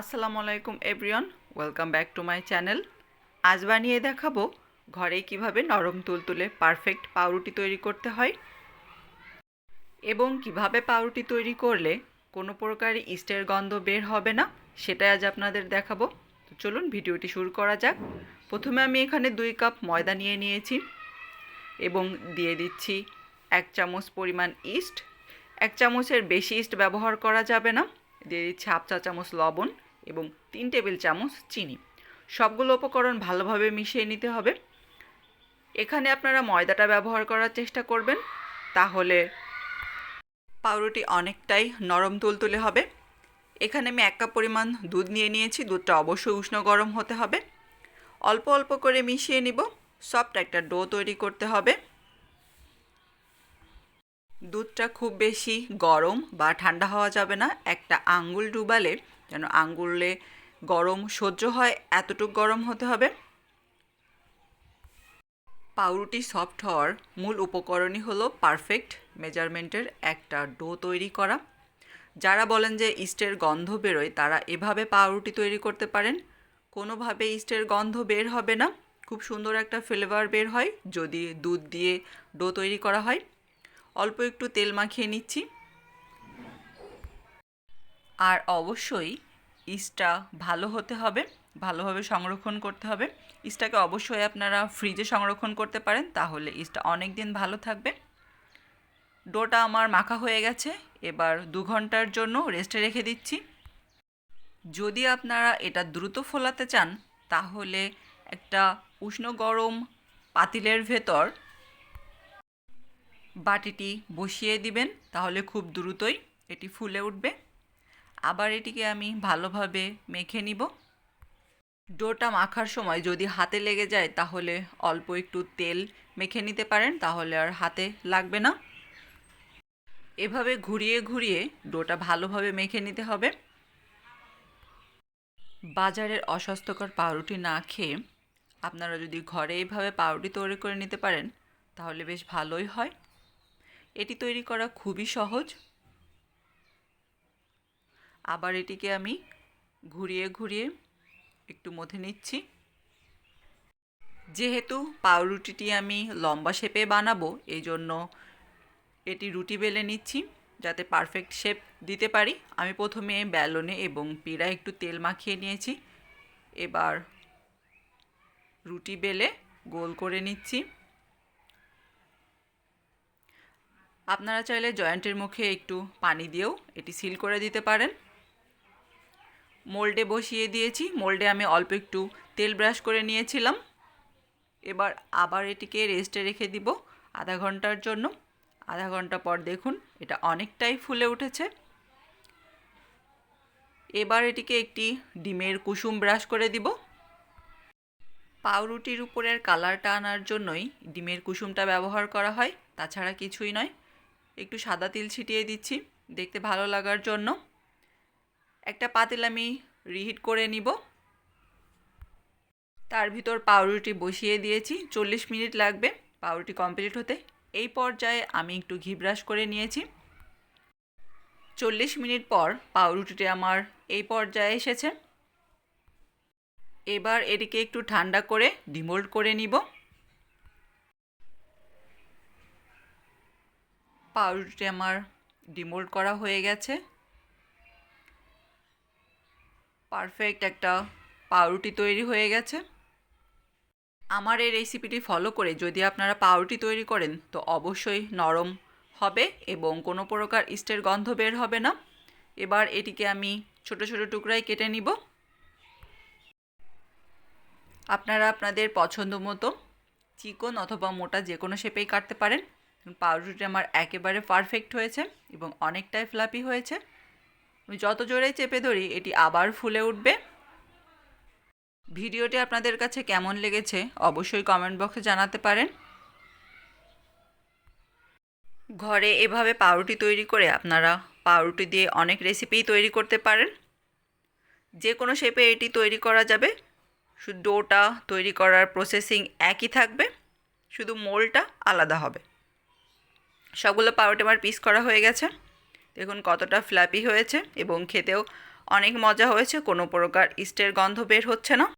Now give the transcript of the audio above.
আসসালামু আলাইকুম everyone welcome back to my channel আজ বানিয়ে দেখাবো ঘরে কীভাবে নরম তুলতুলে পারফেক্ট পাউরুটি তৈরি করতে হয় এবং কীভাবে পাউরুটি তৈরি করলে কোনো প্রকার ইস্টের গন্ধ বের হবে না, সেটাই আজ আপনাদের দেখাবো। তো চলুন, ভিডিওটি শুরু করা যাক। প্রথমে আমি এখানে দুই কাপ ময়দা নিয়ে নিয়েছি এবং দিয়ে দিচ্ছি এক চামচ পরিমাণ ইস্ট। এক চামচের বেশি ইস্ট ব্যবহার করা যাবে না। দিয়ে দিচ্ছি হাফ চা চামচ লবণ এবং তিন টেবিল চামচ চিনি। সবগুলো উপকরণ ভালোভাবে মিশিয়ে নিতে হবে। এখানে আপনারা ময়দাটা ব্যবহার করার চেষ্টা করবেন, তাহলে পাউরুটি অনেকটাই নরম তুলতুলে হবে। এখানে আমি এক কাপ পরিমাণ দুধ নিয়ে নিয়েছি, দুধটা অবশ্যই উষ্ণ গরম হতে হবে। অল্প অল্প করে মিশিয়ে নিব, সফট একটা ডো তৈরি করতে হবে। দুধটা খুব বেশি গরম বা ঠান্ডা হওয়া যাবে না। একটা আঙ্গুল ডুবালে যেন আঙ্গুলে গরম সহ্য হয়, এতটুকু গরম হতে হবে। পাউরুটি সফট হওয়ার মূল উপকরণই হলো পারফেক্ট মেজারমেন্টের একটা ডো তৈরি করা। যারা বলেন যে ইস্টের গন্ধ বেরোয়, তারা এভাবে পাউরুটি তৈরি করতে পারেন। কোনোভাবে ইস্টের গন্ধ বের হবে না। খুব সুন্দর একটা ফ্লেভার বের হয় যদি দুধ দিয়ে ডো তৈরি করা হয়। অল্প একটু তেল মাখিয়ে নিচ্ছি। আর অবশ্যই ইস্টটা ভালো হতে হবে, ভালোভাবে সংরক্ষণ করতে হবে। ইস্টটাকে অবশ্যই আপনারা ফ্রিজে সংরক্ষণ করতে পারেন, তাহলে ইস্টটা অনেক দিন ভালো থাকবে। ডোটা আমার মাখা হয়ে গেছে, এবার দু ঘণ্টার জন্য রেস্টে রেখে দিচ্ছি। যদি আপনারা এটা দ্রুত ফোলাতে চান, তাহলে একটা উষ্ণ গরম পাতিলের ভেতর বাটিটি বসিয়ে দিবেন, তাহলে খুব দ্রুতই এটি ফুলে উঠবে। আবার এটিকে আমি ভালোভাবে মেখে নিব। ডোটা মাখার সময় যদি হাতে লেগে যায়, তাহলে অল্প একটু তেল মেখে নিতে পারেন, তাহলে আর হাতে লাগবে না। এভাবে ঘুরিয়ে ঘুরিয়ে ডোটা ভালোভাবে মেখে নিতে হবে। বাজারের অস্বাস্থ্যকর পাউরুটি না খেয়ে আপনারা যদি ঘরে এইভাবে পাউরুটি তৈরি করে নিতে পারেন, তাহলে বেশ ভালোই হয়। এটি তৈরি করা খুবই সহজ। আবার এটিকে আমি ঘুরিয়ে ঘুরিয়ে একটু মথে নিচ্ছি। যেহেতু পাউরুটিটি আমি লম্বা শেপে বানাবো এই জন্য এটি রুটি বেলে নিচ্ছি যাতে পারফেক্ট শেপ দিতে পারি। আমি প্রথমে ব্যালনে এবং পিড়া একটু তেল মাখিয়ে নিয়েছি। এবার রুটি বেলে গোল করে নিচ্ছি। আপনারা চাইলে জয়েন্টের মুখে একটু পানি দিয়েও এটি সিল করে দিতে পারেন। মোল্ডে বসিয়ে দিয়েছি। মোল্ডে আমি অল্প একটু তেল ব্রাশ করে নিয়েছিলাম। এবার আবার এটিকে রেস্টে রেখে দিব আধা ঘণ্টার জন্য। আধা ঘণ্টা পর দেখুন, এটা অনেকটাই ফুলে উঠেছে। এবার এটিকে একটি ডিমের কুসুম ব্রাশ করে দিব। পাউরুটির উপরের কালারটা আনার জন্যই ডিমের কুসুমটা ব্যবহার করা হয়, তাছাড়া কিছুই নয়। একটু সাদা তিল ছিটিয়ে দিচ্ছি, দেখতে ভালো লাগার জন্য। একটা পাতিল আমি রিহিট করে নিব। তার ভিতর পাউরুটি বসিয়ে দিয়েছি, চল্লিশ মিনিট লাগবে পাউরুটি কমপ্লিট হতে। এই পর্যায়ে আমি একটু ঘি ব্রাশ করে নিয়েছি। চল্লিশ মিনিট পর পাউরুটিটি আমার এই পর্যায়ে এসেছে। এবার এটিকে একটু ঠান্ডা করে ডিমোল্ড করে নিব। পাউরুটি আমার ডিমোল্ড করা হয়ে গেছে। পারফেক্ট একটা পাউরুটি তৈরি হয়ে গেছে। আমার এই রেসিপিটি ফলো করে যদি আপনারা পাউরুটি তৈরি করেন, তো অবশ্যই নরম হবে এবং কোনো প্রকার ইস্টের গন্ধ বের হবে না। এবার এটিকে আমি ছোট ছোট টুকরায় কেটে নিব। আপনারা আপনাদের পছন্দ মতো চিকন অথবা মোটা যে কোনো শেপেই কাটতে পারেন। পাউরুটি আমার একেবারে পারফেক্ট হয়েছে এবং অনেকটাই ফ্লাপি হয়েছে। আমি যত জোরে চেপে ধরি, এটি আবার ফুলে উঠবে। ভিডিওটি আপনাদের কাছে কেমন লেগেছে অবশ্যই কমেন্ট বক্সে জানাতে পারেন। ঘরে এভাবে পাউরুটি তৈরি করে আপনারা পাউরুটি দিয়ে অনেক রেসিপিই তৈরি করতে পারেন। যে কোনো শেপে এটি তৈরি করা যাবে। শুধু ডোটা তৈরি করার প্রসেসিং একই থাকবে। শুধু মোলটা আলাদা হবে। সবগুলো পাউরুটি আমার পিস করা হয়ে গেছে। দেখুন কতটা ফ্ল্যাপি হয়েছে এবং খেতেও অনেক মজা হয়েছে, কোনো প্রকার ইস্টের গন্ধ বের হচ্ছে না।